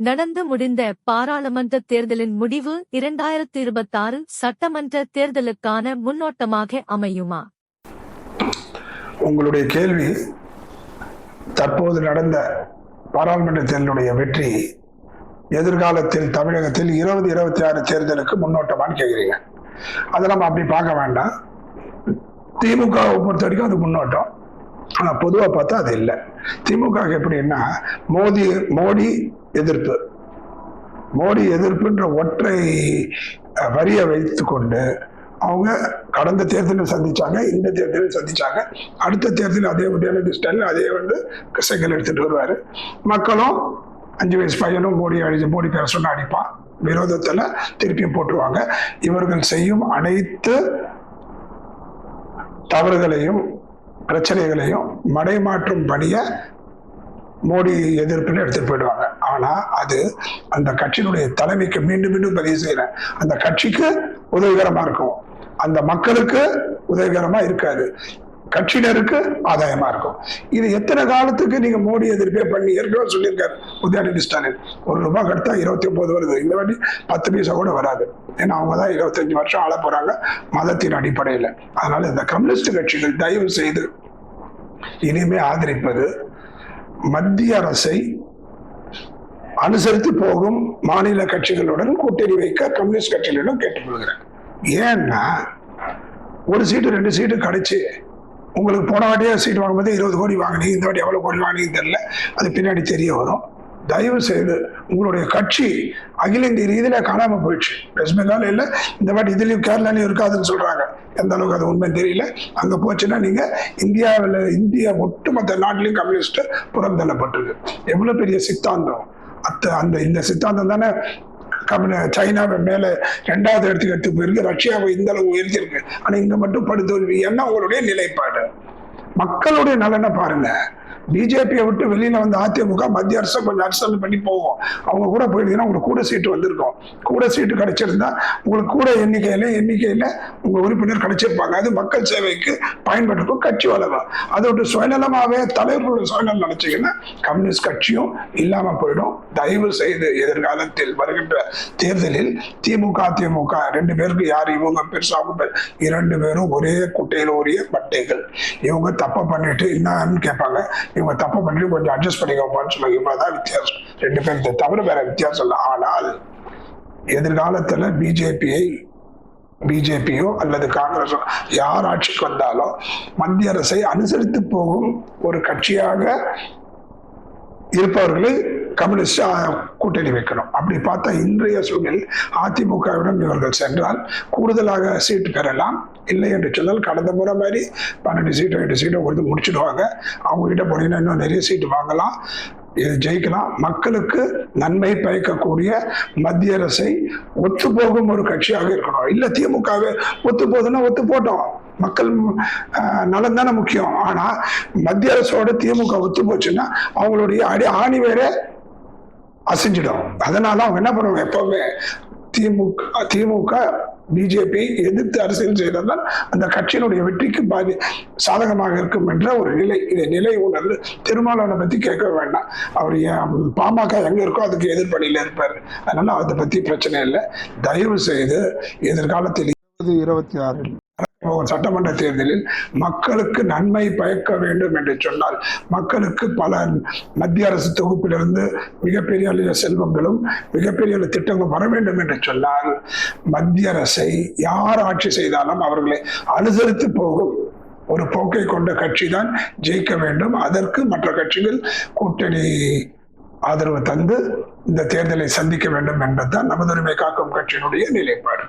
நடந்து முடிந்த பாராளுமன்ற தேர்தலின் முடிவு இரண்டாயிரத்தி இருபத்தாறு சட்டமன்ற தேர்தலுக்கான முன்னோட்டமாக அமையுமா? உங்களுடைய கேள்வி தற்போது நடந்த பாராளுமன்ற தேர்தலுடைய வெற்றி எதிர்காலத்தில் தமிழகத்தில் இருபது இருபத்தி ஆறு தேர்தலுக்கு முன்னோட்டமான்னு கேட்குறீங்க. அதை நம்ம அப்படி பார்க்க வேண்டாம். திமுகவை பொறுத்த வரைக்கும் அது முன்னோட்டம். ஆனால் பொதுவாக பார்த்தா அது இல்லை. திமுக எப்படின்னா மோடி மோடி எதிர்ப்பு. மோடி எதிர்ப்புன்ற ஒற்றை அஹ், வரியை வைத்துக்கொண்டு அவங்க கடந்த தேர்தலில் சந்திச்சாங்க இந்த தேர்தலில் சந்திச்சாங்க. அடுத்த தேர்தலில் அதே உதயநிதி ஸ்டாலின் அதே வந்து சைக்கிள் எடுத்துட்டு வருவார். மக்களும் அஞ்சு வயசு பையனும் மோடி அடிச்சு மோடி பேர சொன்ன அடிப்பான் விரோதத்தில் திருப்பியும் போட்டுருவாங்க. இவர்கள் செய்யும் அனைத்து தவறுகளையும் பிரச்சனைகளையும் மடைமாற்றும் பணியை மோடி எதிர்ப்புன்னு எடுத்துட்டு போயிடுவாங்க. ஆனா அது அந்த கட்சியினுடைய தலைமைக்கு மீண்டும் மீண்டும் பதிவு செய்கிறேன் அந்த கட்சிக்கு உதவிகரமா இருக்கும். அந்த மக்களுக்கு உதவிகரமா இருக்காது. கட்சியினருக்கு ஆதாயமா இருக்கும். இது எத்தனை காலத்துக்கு நீங்க மோடி எதிர்ப்பே பண்ணி ஏற்கனவே சொல்லியிருக்காரு உதயநிதி ஸ்டாலின். ஒரு ரூபாய் கடுத்தா இருபத்தி ஒன்பது வருது. இந்த வாட்டி பத்து பைசா கூட வராது. ஏன்னா அவங்க தான் இருபத்தஞ்சு வருஷம் ஆள போறாங்க மதத்தின் அடிப்படையில். அதனால இந்த கம்யூனிஸ்ட் கட்சிகள் தயவு செய்து இனிமே ஆதரிப்பது மத்திய அரசை அனுசரித்து போகும் மாநில கட்சிகளுடன் கூட்டணி வைக்க கம்யூனிஸ்ட் கட்சிகளிடம் கேட்டுக்கொள்கிறேன். ஏன்னா ஒரு சீட்டு ரெண்டு சீட்டு கிடைச்சி உங்களுக்கு போன வாட்டியே சீட் வாங்கும்போது இருபது கோடி வாங்கினீங்க இந்த வாட்டி எவ்வளோ கோடி வாங்கினீங்கன்னு தெரியல. அது பின்னாடி தெரிய வரும். தயவு செய்து உங்களுடைய கட்சி அகில இந்திய ரீதியில காணாமல் போயிடுச்சு. வெஸ்ட் பெங்கால் இல்லை இந்த வாட்டி இதுலயும் கேரளாலையும் இருக்காதுன்னு சொல்றாங்க. எந்த அளவுக்கு அது உண்மை தெரியல. அங்க போச்சுன்னா நீங்க இந்தியாவில் இந்தியா ஒட்டுமொத்த நாட்டிலையும் கம்யூனிஸ்ட் புறம் தள்ளப்பட்டிருக்கு. எவ்வளவு பெரிய சித்தாந்தம்? அந்த இந்த சித்தாந்தம் தானே? சைனாவை மேல ரெண்டாவது இடத்துக்கு எடுத்து போயிருக்கு ரஷ்யாவை இந்த அளவு உயர்த்திருக்கு ஆனா இங்க மட்டும் படுத்தோல்வி என்ன உங்களுடைய நிலைப்பாடு. மக்களுடைய நலனை பாருங்க. பிஜேபியை விட்டு வெளியில வந்து அதிமுக மத்திய அரசு கொஞ்சம் அரசு பண்ணி போவோம். அவங்க கூட போயிருந்தீங்கன்னா உங்களுக்கு கூட சீட்டு வந்திருக்கும். கூட சீட்டு கிடைச்சிருந்தா உங்களுக்கு கூட எண்ணிக்கையில எண்ணிக்கையில உங்க உறுப்பினர் கிடைச்சிருப்பாங்க. அது மக்கள் சேவைக்கு பயன்பட்டுக்கும் கட்சி வளரும் அதை விட்டு சுயநலமாவே தலைவர்கள் சுயநலம் நினைச்சீங்கன்னா கம்யூனிஸ்ட் கட்சியும் இல்லாம போயிடும். தயவு செய்து எதிர்காலத்தில் வருகின்ற தேர்தலில் திமுக அதிமுக ரெண்டு பேருக்கு யார் இவங்க பெருசா இரண்டு பேரும் ஒரே குட்டையில் ஒரே பட்டைகள். இவங்க தப்பை பண்ணிட்டு என்னன்னு கேட்பாங்க. இவங்க தப்பு பண்ணிட்டு கொஞ்சம் அட்ஜஸ்ட் பண்ணிக்கோப்பான்னு சொல்லுவாங்க இவ்வளவுதான் வித்தியாசம். ரெண்டு பேருக்கு தவிர வேற வித்தியாசம் இல்லை. ஆனால் எதிர்காலத்துல பிஜேபியை பிஜேபியோ அல்லது காங்கிரஸோ யார் ஆட்சிக்கு வந்தாலும் மத்திய அரசை அனுசரித்து போகும் ஒரு கட்சியாக இருப்பவர்களை கம்யூனிஸ்ட் கூட்டணி வைக்கணும். அப்படி பார்த்தா இன்றைய சூழல் அதிமுகவிடம் இவர்கள் சென்றால் கூடுதலாக சீட்டு பெறலாம். இல்லை என்று சொன்னால் கடந்த முறை மாதிரி பன்னெண்டு சீட்டோ எட்டு சீட்டோ கொடுத்து முடிச்சிடுவாங்க. அவங்ககிட்ட போனீங்கன்னா இன்னும் நிறைய சீட்டு வாங்கலாம். இது ஜெயிக்கலாம். மக்களுக்கு நன்மை பயக்கக்கூடிய மத்திய அரசை ஒத்து போகும் ஒரு கட்சியாக இருக்கணும். இல்லை திமுகவே ஒத்து போகுதுன்னா ஒத்து போட்டோம். மக்கள் நலன் தானே முக்கியம். ஆனால் மத்திய அரசோட திமுக ஒத்து போச்சுன்னா அவங்களுடைய அடி ஆணி வேற அசைஞ்சிடும். அதனால அவங்க என்ன பண்ணுவாங்க? எப்பவுமே திமுக திமுக பிஜேபி எதிர்த்து அரசியல் செய்தால் அந்த கட்சியினுடைய வெற்றிக்கு பாதி சாதகமாக இருக்கும் என்ற ஒரு நிலை இதை நிலை உணர்ந்து திருமாவளவனை பத்தி கேட்க வேண்டாம். அவர் ஏன் பாமக எங்க இருக்கோ அதுக்கு எதிர்ப்பணியில் இருப்பார். அதனால அதை பத்தி பிரச்சனை இல்லை. தயவு செய்து எதிர்காலத்தில் இருபது இருபத்தி ஆறில் சட்டமன்ற தேர்தலில் மக்களுக்கு நன்மை பயக்க வேண்டும் என்று சொன்னால் மக்களுக்கு பல மத்திய அரசு தொகுப்பிலிருந்து மிகப்பெரிய அளவு செல்வங்களும் மிகப்பெரிய அளவு திட்டங்களும் வர வேண்டும் என்று சொன்னால் மத்திய அரசை யார் ஆட்சி செய்தாலும் அவர்களை அனுசரித்து போகும் ஒரு போக்கை கொண்ட கட்சி தான் ஜெயிக்க வேண்டும். அதற்கு மற்ற கட்சிகள் கூட்டணி ஆதரவு தந்து இந்த தேர்தலை சந்திக்க வேண்டும் என்பதுதான் நமதுரிமை காக்கும் கட்சியினுடைய நிலைப்பாடு.